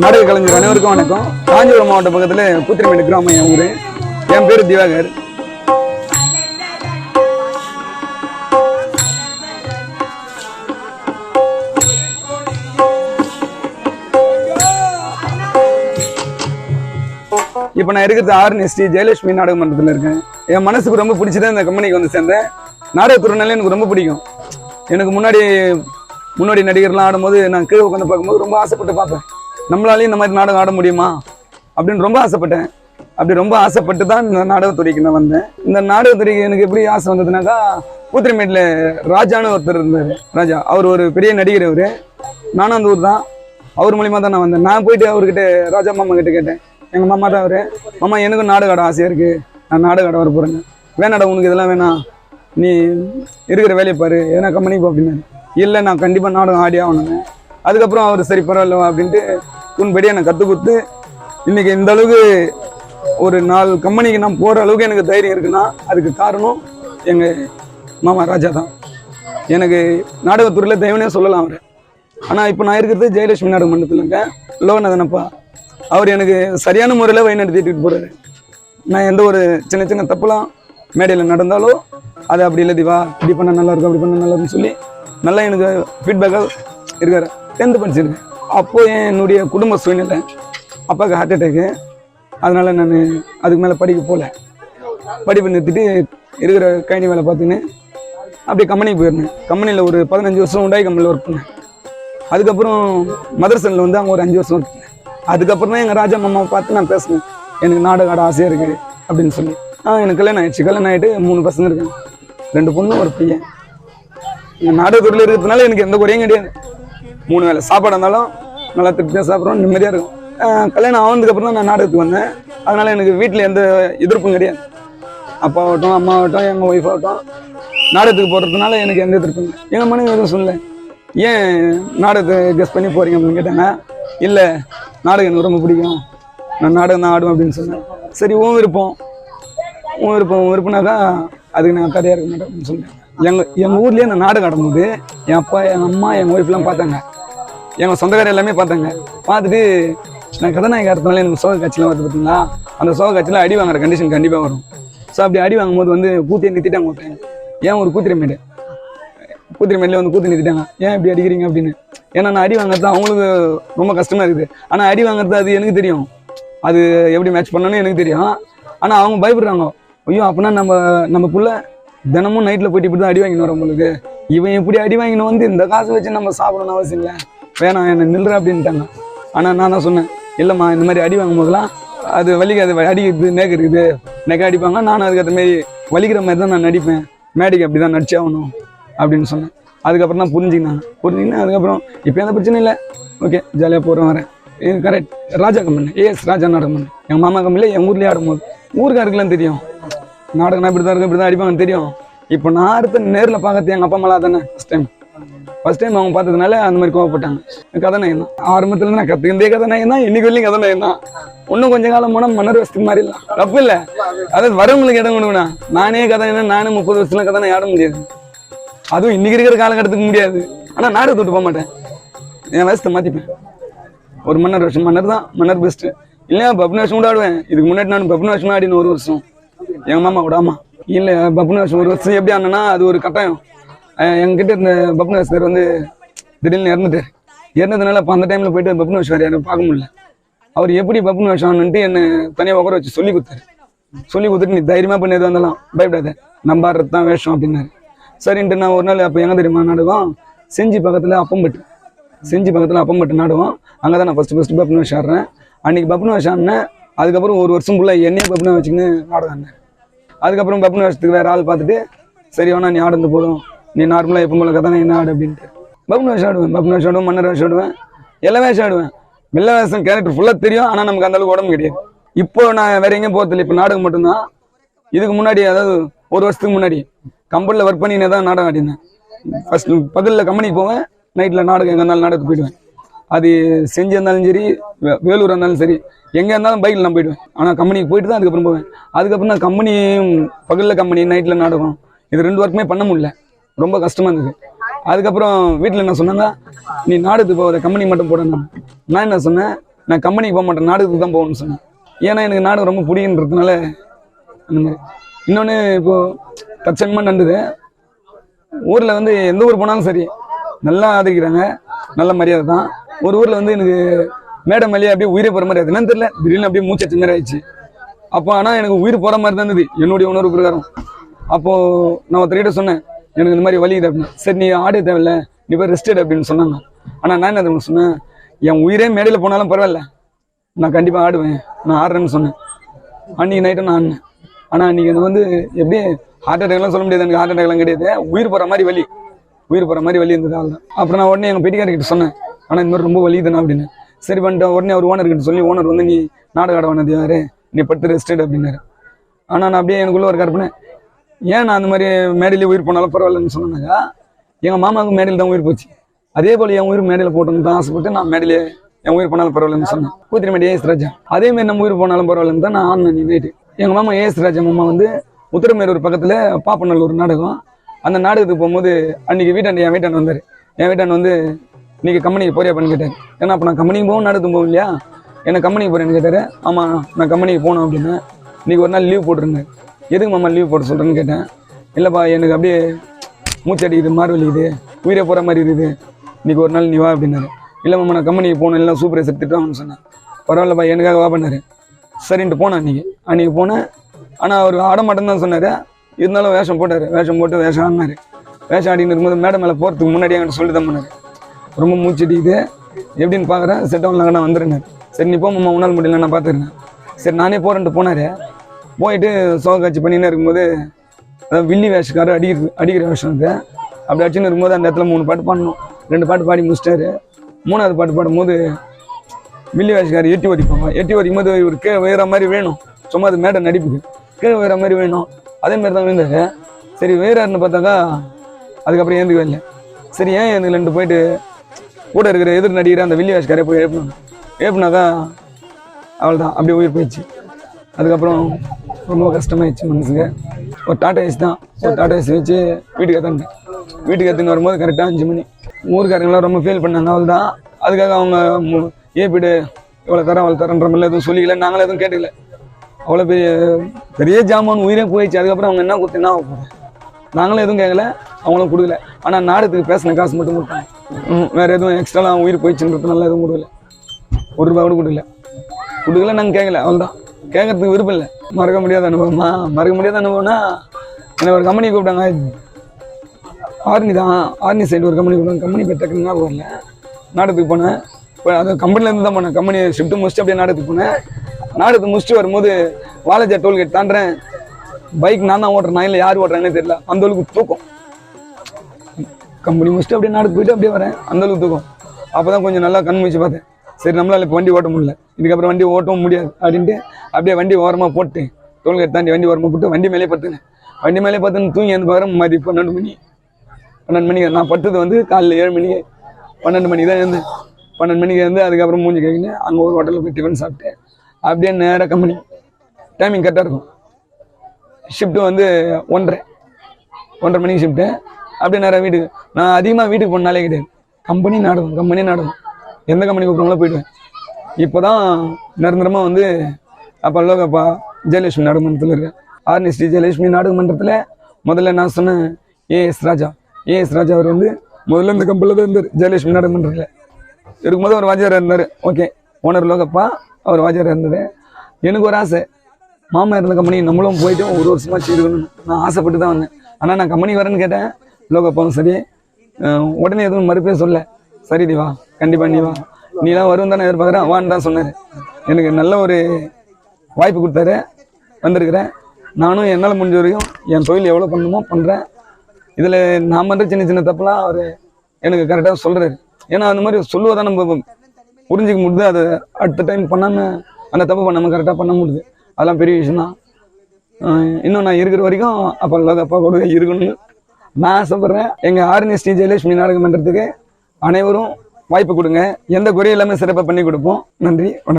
நாடக கலைஞர் அனைவருக்கும் வணக்கம். காஞ்சிபுரம் மாவட்ட பக்கத்தில் கூத்திரமேடு கிராமம் என் ஊர். என் பேர் திவாகர். இப்போ நான் இருக்கிறது ஆர்என்எஸ்டி ஜெயலட்சுமி நாடக மன்றத்தில் இருக்கேன். என் மனசுக்கு ரொம்ப பிடிச்சதான் இந்த கம்பெனிக்கு வந்து சேர்ந்தேன். நாடகத்துறைனால எனக்கு ரொம்ப பிடிக்கும். எனக்கு முன்னாடி முன்னாடி நடிகர்லாம் ஆடும்போது நான் கீழே உட்காந்து பார்க்கும்போது ரொம்ப ஆசைப்பட்டு பார்ப்பேன். நம்மளாலையும் இந்த மாதிரி நாடகம் ஆட முடியுமா? அப்படின்னு ரொம்ப ஆசைப்பட்டேன். அப்படி ரொம்ப ஆசைப்பட்டு தான் இந்த நாடகத்துறைக்கு நான் வந்தேன். இந்த நாடகத்துறைக்கு எனக்கு எப்படி ஆசை வந்ததுனாக்கா பூத்திரமேட்டில் ராஜான்னு ஒருத்தர் இருந்தார் ராஜா. அவர் ஒரு பெரிய நடிகர் அவர். நானும் அந்த ஊர் தான் அவர் மூலியமாக தான் நான் வந்தேன். நான் போயிட்டு அவர்கிட்ட ராஜா மாமா கிட்ட கேட்டேன். எங்கள் மாமா தான் அவர். மாமா எனக்கும் நாடகம் ஆட ஆசையாக இருக்குது நான் நாடகம் ஆட வர போகிறேங்க வேணாடா உனக்கு இதெல்லாம் வேணாம். நீ இருக்கிற வேலையை பாரு. எதனா கம்பெனி போ அப்படின்னாரு இல்லை நான் கண்டிப்பாக நாடகம் ஆடி ஆகணுங்க. அதுக்கப்புறம் அவர் சரி பரவாயில்ல அப்படின்ட்டு உன்படியாக எனக்கு கற்றுக் கொடுத்து இன்னைக்கு இந்த அளவுக்கு ஒரு நாலு கம்பெனிக்கு நான் போகிற அளவுக்கு எனக்கு தைரியம் இருக்குன்னா அதுக்கு காரணம் எங்கள் மாமா ராஜா தான். எனக்கு நாடகத்துறையில் தெய்வனே சொல்லலாம் அவர். ஆனால் இப்போ நான் இருக்கிறது ஜெயலட்சுமி நாடக மண்டலத்தில் இருக்கேன் லோகநாதனப்பா அவர் எனக்கு சரியான முறையில் வழிநடத்திட்டு போகிறாரு நான் எந்த ஒரு சின்ன சின்ன தப்புலாம் மேடையில் நடந்தாலோ அது அப்படி இல்லை திவா இப்படி பண்ண நல்லா இருக்கும் அப்படி பண்ண நல்லா இருக்குன்னு சொல்லி நல்லா எனக்கு ஃபீட்பேக்காக இருக்கார். டென்த்து படிச்சிருக்கேன். அப்போ என்னுடைய குடும்ப சூழ்நிலை அப்பாவுக்கு ஹார்ட் அட்டேக்கு அதனால் நான் அதுக்கு மேலே படிக்க போகல படிப்பு நிறுத்திட்டு இருக்கிற கைனி வேலை பார்த்துன்னு அப்படியே கம்பெனிக்கு போயிருந்தேன். கம்பெனியில் ஒரு பதினஞ்சு வருஷம் உண்டாய் கம்பெனியில் ஒர்க் பண்ணேன். அதுக்கப்புறம் மதரசனில் வந்து அங்கே ஒரு அஞ்சு வருஷம் ஒர்க் பண்ணேன். அதுக்கப்புறம் தான் எங்கள் ராஜா மாமாவை பார்த்து நான் பேசினேன். எனக்கு நாடகம் ஆட ஆசையாக இருக்குது அப்படின்னு சொல்லி. ஆ எனக்கு கல்யாணம் ஆயிடுச்சு. கல்யாணம் ஆகிட்டு மூணு பசங்க இருக்காங்க ரெண்டு பொண்ணு ஒரு பையன். எங்கள் நாடகத்துறையில் இருக்கிறதுனால எனக்கு எந்த குறையும் கிடையாது. மூணு வேளை சாப்பாடு இருந்தாலும் நல்லா திருப்தியாக சாப்பிட்றோம் நிம்மதியாக இருக்கும். கல்யாணம் ஆனதுக்கு அப்புறம் தான் நான் நாடகத்துக்கு வந்தேன். அதனால் எனக்கு வீட்டில் எந்த எதிர்ப்பும் கிடையாது. அப்பா ஆகட்டும் அம்மா ஆகட்டும் எங்கள் ஒய்ஃப் ஆகட்டும் நாடகத்துக்கு போகிறதுனால எனக்கு எந்த எதிர்ப்பும் இல்லை. எங்கள் மனைவி எதுவும் சொல்லலை. ஏன் நாடகத்தை கெஸ் பண்ணி போகிறீங்க அப்படின்னு கேட்டாங்க. இல்லை நாடகம் எனக்கு ரொம்ப பிடிக்கும். நான் நாடகம் தான் ஆடுவேன் அப்படின்னு சொன்னேன். சரி உன் விருப்பம். உன் விருப்பம் உன் விருப்பம்னாக்கா அதுக்கு நான் தடையாக இருக்க மாட்டேன் அப்படின்னு சொல்லிட்டேன் எங்கள் எங்கள் ஊர்லேயே நான் நாடகம் ஆடும்போது என் அப்பா எங்கள் அம்மா எங்கள் ஒய்ஃப்லாம் பார்த்தாங்க. எங்கள் சொந்தக்காரர் எல்லாமே பார்த்தாங்க. பார்த்துட்டு நான் கதாநாயகி இடத்துனால எனக்கு சோக காட்சிலாம் வருது பார்த்தீங்களா? அந்த சோக காட்சியில் அடி வாங்குற கண்டிஷன் கண்டிப்பாக வரும். ஸோ அப்படி அடி வாங்கும்போது வந்து கூத்தியை நிறுத்திட்டாங்க ஒருத்தன். ஏன் ஒரு கூத்திரமேடு கூத்திரமேடில் வந்து கூத்தி நிறுத்திட்டாங்க. ஏன் இப்படி அடிக்கிறீங்க அப்படின்னு? ஏன்னா நான் அடி வாங்குறது அவங்களுக்கு ரொம்ப கஷ்டமாக இருக்குது. ஆனால் அடி வாங்குறது அது எனக்கு தெரியும். அது எப்படி மேட்ச் பண்ணணும்னு எனக்கு தெரியும். ஆனால் அவங்க பயப்படுறாங்க. ஐயோ அப்படின்னா நம்ம நம்ம புள்ள தினமும் நைட்டில் போயிட்டு இப்படி தான் அடி வாங்கினு நம்மளுக்கு இவன் இப்படி அடி வாங்கினு வந்து இந்த காசு வச்சு நம்ம சாப்பிடணும் அவசியம் இல்லை. வேணாம் என்னை நில்ற அப்படின்ட்டாங்க. ஆனால் நான் தான் சொன்னேன் இல்லைம்மா இந்த மாதிரி அடி வாங்கும் போதெல்லாம் அது வலிக்காது அடிக்கிறது நெக் இருக்குது நெக்க அடிப்பாங்க. நானும் அதுக்கேற்ற மாதிரி வலிக்கிற மாதிரி தான் நான் நடிப்பேன். மேடைக்கு அப்படி தான் நடிச்சாகணும் அப்படின்னு சொன்னேன். அதுக்கப்புறம் தான் புரிஞ்சுக்கினாங்க புரிஞ்சுக்கினா அதுக்கப்புறம் இப்போ எந்த பிரச்சனையும் இல்லை. ஓகே ஜாலியாக போகிறேன் வரேன். Correct Raja company A S நாடகம் பண்ணேன் எங்கள் மாமா கம்பெனியில் எங்கள் ஊர்லேயே ஆடும்போது. ஊருக்காருக்கெல்லாம் தெரியும். நாடகம்னா இப்படி தான் இருக்கும் இப்படி தான் அடிப்பாங்கன்னு தெரியும். இப்போ நான் அடுத்த நேரில் பார்க்கறது எங்கள் அப்பா அம்மா தானே ஃபஸ்ட் டைம் ஃபர்ஸ்ட் டைம் அவங்க பார்த்ததுனால அந்த மாதிரி கோவப்பட்டாங்க. கதாநாயகம் தான். ஆரம்பத்தில் நான் கற்றுக்கிட்டே கதாநாயகம் தான் இன்னைக்கு கதை கதாநாயகம் தான். இன்னும் கொஞ்சம் காலம் போனால் மன்னர் வசதி மாதிரி இல்லை. தப்பு இல்லை. அதாவது வரவங்களுக்கு இடம் கொடுக்கணும் நானே கதாநாயகம் நானே முப்பது வருஷத்துல நான் ஆட முடியாது. அதுவும் இன்னைக்கு இருக்கிற காலகட்டத்துக்கு முடியாது. ஆனால் நாடு விட்டு போக மாட்டேன். என் வயசத்தை மாற்றிப்பேன் ஒரு மன்னர் வருஷம். மன்னர் தான். மன்னர் பெஸ்ட்டு இல்லையா பப்னு வருஷம் கூட ஆடுவேன். இதுக்கு முன்னாடி நான் பப்னு வருஷம் ஆடினு ஒரு வருஷம். எங்கள் மாமா கூட இல்லை பப்னு வருஷம் ஒரு வருஷம் எப்படி ஆனேன்னா அது ஒரு கட்டாயம். எங்ககிட்ட இருந்த பப்னு வருஷர் வந்து திடீர்னு இறந்துட்டார். இறந்ததுனால அப்போ அந்த டைமில் போயிட்டு பப்னு வருஷம் யாரும் பார்க்க முடியல. அவர் எப்படி பப்னு வருஷம் என்னை தனியாக உட்கார வச்சு சொல்லி கொடுத்தாரு. சொல்லி கொடுத்துட்டு நீ தைரியமாக பண்ணி எது வந்தாலும் பயப்படாத. நம்பாடுறது தான் வேஷம் அப்படின்னாரு. சரின்ட்டு நான் ஒரு நாள் அப்போ எங்கே தெரியுமா நாடகம் செஞ்சி பக்கத்தில் அப்பம்பட்டு. செஞ்சி பக்கத்தில் அப்பம்பட்டு நாடுவோம். அங்கே தான் நான் ஃபஸ்ட்டு ஃபஸ்ட்டு பப்னு வருஷம் ஆடுறேன். அன்றைக்கி பப்னு வருஷம் ஆடினேன். அதுக்கப்புறம் ஒரு வருஷம் ஃபுல்லாக என்னையே பப்னு வச்சுக்கின்னு நாடகம் ஆடினேன். அதுக்கப்புறம் பப்னு வருஷத்துக்கு வேறு ஆள் பார்த்துட்டு சரி வேணா நீ ஆடுந்து போதும். நீ நார்மலாக எப்போ போல கதை என்ன ஆடு அப்படின்ட்டு. பப்னு வேஷம் ஆடுவேன் பப்னு வேஷம் ஆடுவேன் மன்னர் வேஷம் ஆடுவேன் எல்லா வேஷம் ஆடுவேன். வெள்ளை வேஷம் கேரக்டர் ஃபுல்லாக தெரியும் ஆனால் நமக்கு அந்தளவுக்கு உடம்பு கிடையாது. இப்போ நான் வேற எங்கேயும் போகிறதில்ல இப்போ நாடகம் மட்டும்தான். இதுக்கு முன்னாடி அதாவது ஒரு வருஷத்துக்கு முன்னாடி கம்பெனியில் ஒர்க் பண்ணினே தான் நாடகம் ஆடினேன். ஃபர்ஸ்ட் பகலில் கம்பெனிக்கு போவேன் நைட்டில் நாடகம் எங்கே இருந்தாலும் நாடகத்துக்கு போயிடுவேன். அது செஞ்சு இருந்தாலும் சரி வே- வேலூர் இருந்தாலும் சரி எங்கே இருந்தாலும் பைக்கில் நான் போயிடுவேன். ஆனால் கம்பெனிக்கு போயிட்டு தான் அதுக்கப்புறம் போவேன். அதுக்கப்புறம் நான் கம்பெனி பகலில் கம்பெனி நைட்டில் நாடகம். இது ரெண்டு ஒர்க்குமே பண்ண முடியல. ரொம்ப கஷ்டமாக இருந்தது. அதுக்கப்புறம் வீட்டில் என்ன சொன்னாங்க நீ நாடகத்துக்கு போகிற கம்பெனி மட்டும் போடணும் நான் என்ன சொன்னேன் நான் கம்பெனிக்கு போக மாட்டேன் நாடகத்துக்கு தான் போகணும்னு சொன்னேன். ஏன்னா எனக்கு நாடகம் ரொம்ப பிடிக்குன்றதுனால அந்த மாதிரி. இன்னொன்று இப்போது தற்சமயமாக நடந்தது. ஊரில் வந்து எந்த ஊர் போனாலும் சரி நல்லா ஆதரிக்கிறாங்க. நல்ல மரியாதை தான். ஒரு ஊரில் வந்து எனக்கு மேடம் மேலேயே அப்படியே உயிரை போகிற மாதிரி என்னன்னு தெரியல. திடீர்னு அப்படியே மூச்சை மாதிரி ஆயிடுச்சு. அப்போ ஆனால் எனக்கு உயிர் போகிற மாதிரி தான் இருந்தது. என்னுடைய உணர்வு பிரகாரம். அப்போது நான் ஒருத்தர்கிட்ட சொன்னேன் எனக்கு இந்த மாதிரி வலிக்குது அப்படின்னு. சரி நீ ஆடே தேவையில்ல. நீ போய் ரெஸ்ட் எடு அப்படின்னு சொன்னாங்க. ஆனால் நான் என்ன சொன்னேன் என் உயிரே மேடையில் போனாலும் பரவாயில்ல. நான் கண்டிப்பாக ஆடுவேன். நான் ஆடுறேன்னு சொன்னேன். அன்றைக்கி நைட்டும் நான் ஆடினேன். ஆனால் நீங்கள் எனக்கு வந்து எப்படி ஹார்ட் அட்டாக்லாம் சொல்ல முடியாது எனக்கு ஹார்ட் அட்டாக்லாம் கிடையாது. உயிர் போகிற மாதிரி வலி. உயிர் போகிற மாதிரி வலி இருந்தது தான். அப்புறம் நான் உடனே எங்கள் பெட்டிக்காரர்கிட்ட சொன்னேன். ஆனால் இந்த மாதிரி ரொம்ப வலிதுண்ணா அப்படின்னு. சரி பண்ணிட்டு உடனே அவர் ஓனர்கிட்ட சொல்லி ஓனர் வந்து நீ நாடக ஆட வேணாது யாரு? நீ படுத்து ரெஸ்ட் அப்படின்னாரு. ஆனால் நான் அப்படியே எனக்குள்ளே ஒரு கற்பனை. ஏன் நான் அந்த மாதிரி மேடையிலே உயிர் போனாலும் பரவாயில்லன்னு சொன்னாக்கா எங்கள் மாமாவுக்கு மேடையில் தான் உயிர் போச்சு. அதே போல் என் உயிர் மேடையில் போட்டோம்னு தான் ஆசைப்பட்டு நான் மேடையிலே என் உயிர் போனாலும் பரவாயில்லன்னு சொன்னேன். கூத்திரி மேடையே ஏஎஸ் ராஜா அதே மாதிரி நம்ம உயிர் போனாலும் பரவாயில்லன்னு தான் நான் நீ நைட்டு எங்கள் மாமா ஏஎஸ் ராஜா மாமா வந்து உத்தரமேரூர் பக்கத்தில் பாப்பநல்லூர் நாடகம். அந்த நாடகத்துக்கு போகும்போது அன்றைக்கி வீட்டாண்ட என் வீட்டாண்ட வந்தார். என் வீட்டாண்ட வந்து இன்றைக்கி கம்பெனிக்கு போறியா? பண்ணி கேட்டார். ஏன்னா அப்போ நான் கம்பெனிக்கு போகும் நாடகத்துக்கு போகும் இல்லையா? என்ன கம்பெனிக்கு போகிறேன்னு கேட்டார். ஆமாம் நான் கம்பெனிக்கு போகணும் அப்படின்னு. இன்னைக்கு ஒரு நாள் லீவ் போட்டிருந்தேன் எதுக்கு மாமா லீவ் போட சொல்கிறேன்னு கேட்டேன். இல்லைப்பா எனக்கு அப்படியே மூச்சு அடிக்குது மாறு வலிக்குது உயிரே போகிற மாதிரி இருக்குது. இன்றைக்கி ஒரு நாள் நீ வா அப்படின்னாரு. இல்லை மாமா நான் கம்பெனிக்கு போகணும் இல்லை சூப்பர்வைசர் திட்டுவாங்கன்னு சொன்னேன். பரவாயில்லப்பா எனக்காக வா பண்ணார். சரின்ட்டு போனேன் அன்றைக்கி அன்றைக்கி போனேன். ஆனால் அவர் ஆட மாட்டேன்னு தான் சொன்னார். இருந்தாலும் வேஷம் போட்டார். வேஷம் போட்டு வேஷம் ஆடினார் வேஷம் ஆடின்னு இருக்கும்போது மேடம் மேலே போகிறதுக்கு முன்னாடி என்கிட்ட சொல்லி தான் பண்ணார் ரொம்ப மூச்சு அடிக்குது. எப்படின்னு பார்க்குறேன் செட்டவுன் நான் வந்துருங்க சரி நீ போமாம்மா உன்னால் முடியல நான் பார்த்துருந்தேன். சரி நானே போகிறேன்ட்டு போனார். போயிட்டு சோக காட்சி பண்ணின்னு இருக்கும்போது அதாவது வில்லி வேஷக்காரர் அடிக்கிற அடிக்கிற வேஷம் அது. அப்படி அடிச்சுன்னு இருக்கும்போது அந்த இடத்துல மூணு பாட்டு பாடணும். ரெண்டு பாட்டு பாடி முடிச்சிட்டாரு. மூணாவது பாட்டு பாடும்போது மில்லி வேஷக்காரர் எட்டி ஒதிப்பாங்க எட்டி ஒதிக்கும் போது இவர் கீழே உயர மாதிரி வேணும். சும்மா அது மேடை நடிப்புக்கு. கீழே உயர மாதிரி வேணும். அதே மாதிரி தான் விழுந்தாரு. சரி உயராருன்னு பார்த்தாக்கா அதுக்கப்புறம் ஏந்துக்கவே இல்லை. சரி ஏன் ஏந்துக்கலன்ட்டு போயிட்டு கூட இருக்கிற எதிர் நடிகர் அந்த வில்லி வேஷக்காரே போய் எழுப்பினாங்க எழுப்பினாக்கா அவள் தான் அப்படியே உயிர் போயிடுச்சு. அதுக்கப்புறம் ரொம்ப கஷ்டமாயிடுச்சு மனசுக்கு. ஒரு டாட்டா ஏஸ் தான். ஒரு டாட்டா ஏசி வச்சு வீட்டுக்கு எடுத்துட்டேன் வீட்டுக்கு எடுத்துன்னு வரும்போது கரெக்டாக அஞ்சு மணி. ஊருக்காரங்களாம் ரொம்ப ஃபீல் பண்ணாங்க. அவள் தான் அதுக்காக அவங்க மு- ஏப்பிடு இவ்வளோ தரேன் அவ்வளோ தரேன்ற மாதிரிலாம் எதுவும் சொல்லிக்கல? நாங்களும் எதுவும் கேட்டுக்கல. அவ்வளோ பெரிய பெரிய ஜாமான் உயிரே போயிடுச்சு. அதுக்கப்புறம் அவங்க என்ன கொடுத்தீங்கன்னா நாங்களும் எதுவும் கேட்கல. அவங்களும் கொடுக்கல. ஆனால் நாடகத்துக்கு பேசின காசு மட்டும் கொடுத்தாங்க. வேற எதுவும் எக்ஸ்ட்ராலாம் உயிர் போயிடுச்சுன்றதுனால எதுவும் கொடுக்கல. ஒரு ரூபா கூட கொடுக்கல. கொடுக்கல நாங்கள் கேட்கல. அவ்வளோதான் கேட்கறதுக்கு விருப்பம் இல்லை. மறக்க முடியாத அனுபவமா? மறக்க முடியாத அனுபவம்னா என்னை ஒரு கம்பெனி கூப்பிட்டாங்க. ஆர்னி தான் ஆர்னி சைடு ஒரு கம்பெனி கூப்பிட்டாங்க. கம்பெனி பேர் டக்குன்னு ஞாபகம் இல்லை நாடகத்துக்கு போனேன். இப்போ அது கம்பெனிலேருந்து தான் போனேன் கம்பெனி ஷிஃப்ட்டு முடிச்சுட்டு அப்படியே நாடகத்துக்கு போனேன். நாடகத்துக்கு முடிச்சுட்டு வரும்போது வாலாஜா டோல்கேட் தாண்டுறேன். பைக் நான் தான் ஓட்டுறேன் நான் இல்லை யார் ஓட்டுறாங்கன்னு தெரியல. அந்த அளவுக்கு தூக்கம். கம்பெனி முடிச்சுட்டு அப்படியே நாடகத்துக்கு போயிட்டு அப்படியே வரேன். அந்த அளவுக்கு தூக்கம். அப்போ தான் கொஞ்சம் நல்லா கண் முழிச்சு பார்த்தேன். சரி நம்மளால இப்போ வண்டி ஓட்ட முடியல. இதுக்கப்புறம் வண்டி ஓட்டவும் முடியாது அப்படின்ட்டு அப்படியே வண்டி ஓரமாக போட்டு டோல்கேட் தாண்டி வண்டி ஓரமாக போட்டு வண்டி மேலே பார்த்துனேன் வண்டி மேலே பார்த்துன்னு தூங்கி வந்து பார்க்குறேன் மதி பன்னெண்டு மணி. பன்னெண்டு மணிக்கு நான் பட்டது வந்து காலையில் ஏழு மணிக்கு பன்னெண்டு மணிக்கு தான் இருந்தேன் பன்னெண்டு மணிக்கு வந்து அதுக்கப்புறம் மூஞ்சி கழிக்கின்னு அங்கே ஒரு ஹோட்டலில் போய் டிஃபன் சாப்பிட்டு அப்படியே நேராக கம்பெனி டைமிங் கரெக்டாக இருக்கும். ஷிஃப்ட்டு வந்து ஒன்றரை. ஒன்றரை மணிக்கு ஷிஃப்ட்டு அப்படியே நேராக வீட்டுக்கு. நான் அதிகமாக வீட்டுக்கு போனாலே கிடையாது. கம்பெனி நாடகம் கம்பெனி நாடகம். எந்த கம்பெனி கூப்பிட்றாங்களோ போயிடுவேன் இப்போ தான் நிரந்தரமாக வந்து அப்போ லோகப்பா ஜெயலட்சுமி நாடகமன்றத்தில் இருக்கேன் ஆர்னி ஸ்ரீ ஜெயலட்சுமி நாடகமன்றத்தில் முதல்ல நான் சொன்னேன் ஏஎஸ் ராஜா. ஏஎஸ் ராஜா அவர் வந்து முதல்ல இந்த கம்பெனியில் தான் இருந்தார். ஜெயலட்சுமி நாடகமன்றத்தில் இருக்கும்போது அவர் வாஜியார் இருந்தார். ஓகே ஓனர் லோகப்பா அவர் வாஜியார் இருந்தார். எனக்கு ஒரு ஆசை. மாமா இருந்த கம்பெனி நம்மளும் போயிட்டு ஒரு வருஷமா இருக்கணும்னு நான் ஆசைப்பட்டு தான் வந்தேன். ஆனால் நான் கம்பெனி வரேன்னு கேட்டேன். லோகப்பாவும் சரி. உடனே எதுவும் மறுப்பே சொல்ல சரி டி வா. கண்டிப்பாக நீ வா. நீலாம் வரும் தானே எதிர்பார்க்குறேன். வான்னு தான் சொன்னார். எனக்கு நல்ல ஒரு வாய்ப்பு கொடுத்தாரு. வந்திருக்கிறேன். நானும் என்னால் முடிஞ்ச வரைக்கும் என் தொழில் எவ்வளோ பண்ணணுமோ பண்ணுறேன் இதில் நான் பண்ணுற சின்ன சின்ன தப்புலாம் அவர் எனக்கு கரெக்டாக சொல்கிறாரு ஏன்னா அந்த மாதிரி சொல்லுவதான் நம்ம புரிஞ்சிக்க முடியுது. அதை அடுத்த டைம் பண்ணாமல் அந்த தப்பு பண்ணாமல் கரெக்டாக பண்ண முடியுது. அதெல்லாம் பெரிய விஷயம் தான் இன்னும் நான் இருக்கிற வரைக்கும் அப்போ இல்லாத அப்பா கூட இருக்கணும்னு நான் ஆசைப்பட்றேன். எங்கள் ஆர்என்எஸ் ஸ்ரீ ஜெயலட்சுமி நாடகம் பண்ணுறதுக்கு அனைவரும் வாய்ப்பு கொடுங்க. எந்த குறையும் இல்லாமல் சிறப்பாக பண்ணி கொடுப்போம். நன்றி வணக்கம்.